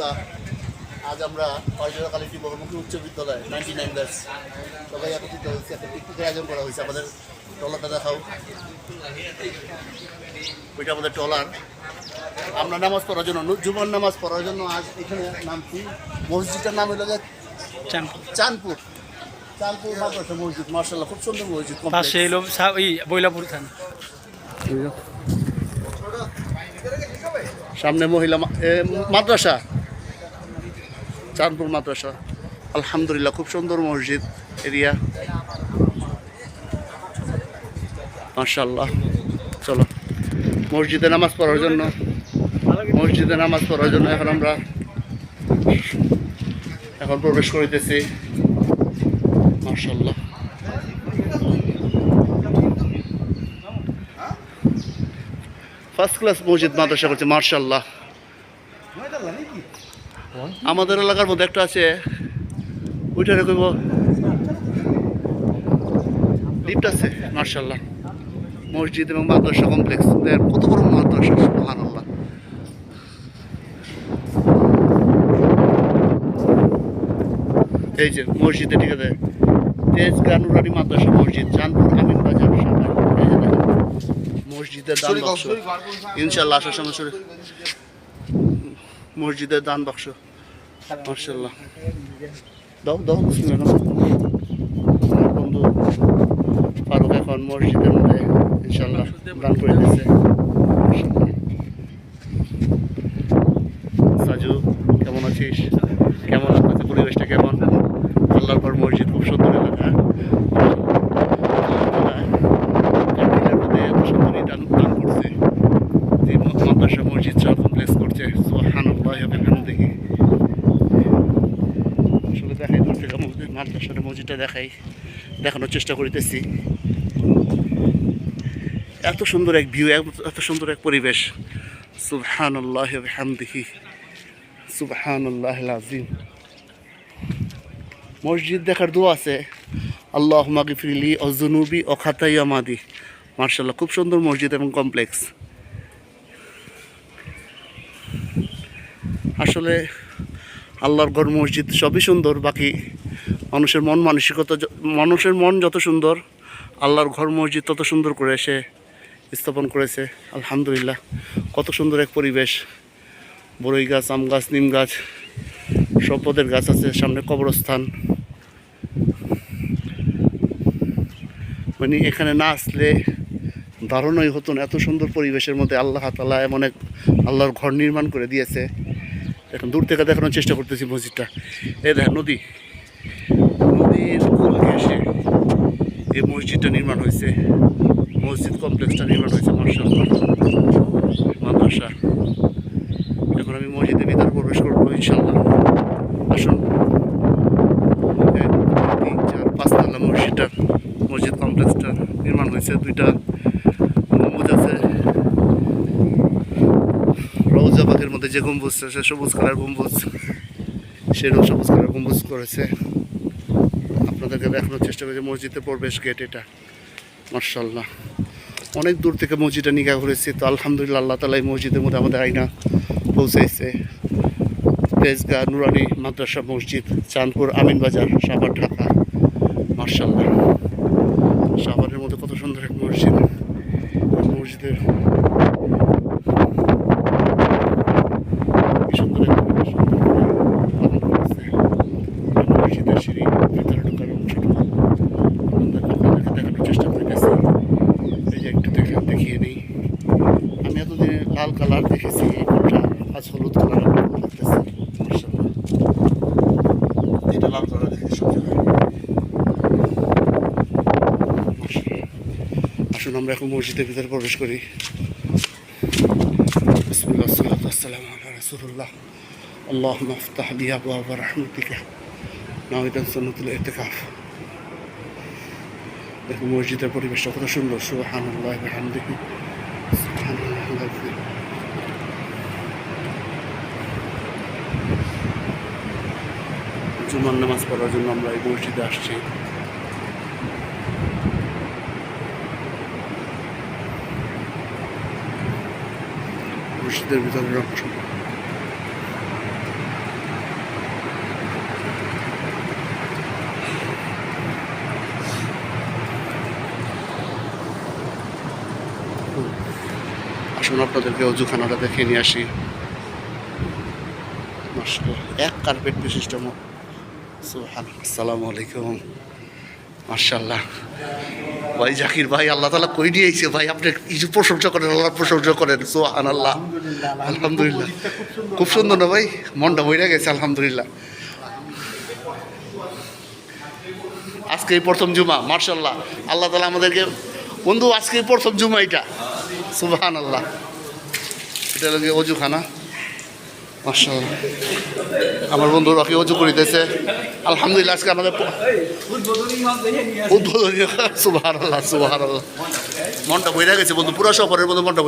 বন্ধুরা আজ আমরা কয়জোড়া কালিটি বহুমুখী উচ্চ বিদ্যালয় নাইনটি নাইন ব্যাচ সবাই একত্রিত হয়েছে একটা পিকনিকের আয়োজন করা হয়েছে আমাদের ট্রলারটা দেখাও। ওইটা আমাদের ট্রলার। আমরা নামাজ পড়ার জন্য জুমার নামাজ পড়ার জন্য আজ এখানে নামছি। মসজিদটার নাম হলো যে চাঁদপুর। চাঁদপুর। চাঁদপুর মাদ্রাসা মসজিদ মার্শাল্লাহ খুব সুন্দর মসজিদ। পাশে এলো বৈলাপুর থানা। সামনে মহিলা মাদ্রাসা। চাঁদপুর মাদ্রাসা। আলহামদুলিল্লাহ, খুব সুন্দর মসজিদ এরিয়া। মার্শাল্লাহ চলো। মসজিদে নামাজ পড়ার জন্য। মসজিদে নামাজ পড়ার জন্য এখন আমরা এখন প্রবেশ করিতেছি। মার্শাল্লাহ ফার্স্ট ক্লাস মসজিদ মাদ্রাসা করছে মার্শাল্লাহ আমাদের এলাকার মধ্যে একটা আছে ওইটা কইব লিফট আছে মার্শাল্লাহ। মসজিদ এবং মাদ্রাসা কমপ্লেক্স কত বড় মাদ্রাসা সুবহানাল্লাহ। এই যে মসজিদে ঠিক আছে তেজ গানুরানি মাদ্রাসা মসজিদ চাঁদপুর আমিন বাজার মসজিদের বাক্স। ইনশাল্লাহ আসার সময় শুরু মসজিদের দান বাক্স। মার্শাল্লাহ দাও দাও বুঝলেন বন্ধু ফারুক এখন মসজিদের মধ্যে ইনশাল্লাহ দান করে দিচ্ছে সাজু কেমন আছিস কেমন লাগতেছে পরিবেশটা কেমন আল্লাহর পর মসজিদ খুব সুন্দর এলাকা কার্তিকের মধ্যে এত সুন্দর এই দান দান করছে যে মাদ্রাসা মসজিদ সব কমপ্লেক্স করছে সুবহানাল্লাহ এখানে দেখি আসলে দেখাই দূর থেকে মসজিদ মাদ্রাসার মসজিদটা দেখাই, দেখানোর চেষ্টা করিতেছি। এত সুন্দর এক ভিউ এত সুন্দর এক পরিবেশ। সুবহানাল্লাহ হামদিহি সুবহানাল্লাহ আজিম মসজিদ দেখার দোয়া আছে। আল্লাহ মাগিফিলি অজনুবি ও খাতাই আমাদি মার্শাল্লাহ খুব সুন্দর মসজিদ এবং কমপ্লেক্স। আসলে আল্লাহর গড় মসজিদ সবই সুন্দর, বাকি মানুষের মন মানসিকতা মানুষের মন যত সুন্দর, আল্লাহর ঘর মসজিদ তত সুন্দর করে সে স্থাপন করেছে। আলহামদুলিল্লাহ, কত সুন্দর এক পরিবেশ। বড়ই গাছ, আম গাছ, নিম গাছ সম্পদের গাছ আছে, সামনে কবরস্থান। মানে এখানে না আসলে ধারণাই হতো না, এত সুন্দর পরিবেশের মধ্যে আল্লাহ তালা এমন এক আল্লাহর ঘর নির্মাণ করে দিয়েছে। এখন দূর থেকে দেখানোর চেষ্টা করতেছি মসজিদটা। এ দেখ নদী। নদীর কুল ঘেসে এই মসজিদটা নির্মাণ হয়েছে। মসজিদ কমপ্লেক্সটা নির্মাণ হয়েছে মার্শাল্লাহ মাদ্রাসা। এখন আমি মসজিদের ভিতরে প্রবেশ করব ইনশাল্লাহ আসুন। তিন চার পাঁচতলা মসজিদটা, মসজিদ কমপ্লেক্সটা নির্মাণ হয়েছে। দুইটা গম্বুজ আছে। রৌজা বাগের মধ্যে যে গম্বুজ আছে, সবুজ কালার গম্বুজ। সেরকম সবুজ কালার গম্বুজ করেছে। আপনাদেরকে দেখানোর চেষ্টা করেছে মসজিদে প্রবেশ গেট এটা। মার্শাল্লাহ অনেক দূর থেকে মসজিদটা নিগা ঘুরেছি, তো আলহামদুলিল্লাহ আল্লাহ তালা এই মসজিদের মধ্যে আমাদের আইনা পৌঁছাইছে। তেজগা নুরানি মাদ্রাসা মসজিদ, চাঁদপুর আমিন বাজার, সাভার, ঢাকা। মার্শাল্লাহ সাভারের মধ্যে কত সুন্দর এক মসজিদ। মসজিদের কি সুন্দর এক পরিবেশ, সুন্দর করে পালন করেছে। এই মসজিদের সিঁড়ি ভিতরে ঢোকার অংশটুকু আপনাদের- আপনাদেরকে দেখানোর চেষ্টা করতেছি এই যে একটু দেখে দেখিয়ে নিই আমি এতদিন লাল কালার দেখেছি এই ফুলটা আজ হলুদ কালার লাগতেছে মাশাআল্লাহ। এটা লাল কালার দেখেছি সব জায়গায় মাশাআল্লাহ। আসুন, আমরা এখন মসজিদের ভিতরে প্রবেশ করি। বিসমিল্লাহ সাল্লাতু ওয়াসসালামু আলা রাসূলিল্লাহ। আল্লাহুম্মা ইফতাহ লি আবওয়াব রাহমাতিকা। নাওয়াইতান সুন্নাতুল দেখুন, মসজিদের পরিবেশটা কত সুন্দর। সুবহানাল্লাহ জুমার নামাজ পড়ার জন্য আমরা এই মসজিদে আসছি। মসজিদের ভিতরে রাখছি আসুন, আপনাদেরকে অজুখানাটা দেখে নিয়ে আসি। এক কার্পেট বিশিষ্ট আসসালামু আলাইকুম। মার্শাল্লাহ ভাই জাকির ভাই আল্লাহ তালা কই দিয়েছে ভাই? আপনি কিছু প্রশংসা করেন আল্লাহ প্রশংসা করেন। সোহান আল্লাহ আলহামদুলিল্লাহ। খুব সুন্দর না ভাই? মনটা বইরা গেছে আলহামদুলিল্লাহ। আজকে এই প্রথম জুমা মার্শাল্লাহ আল্লাহ তালা আমাদেরকে বন্ধু আজকে প্রথম জুমা এটা। সুবহান আল্লাহ এটা লাগে অজুখানা। আমার বন্ধু রকি অজু করিতেছে। আলহামদুলিল্লাহ, আজকে আমাদের উদ্বোধনী সুবাহ আল্লাহ সুবাহ আল্লাহ মনটা বইরা গেছে বন্ধু, পুরা সফরের বন্ধু মনটা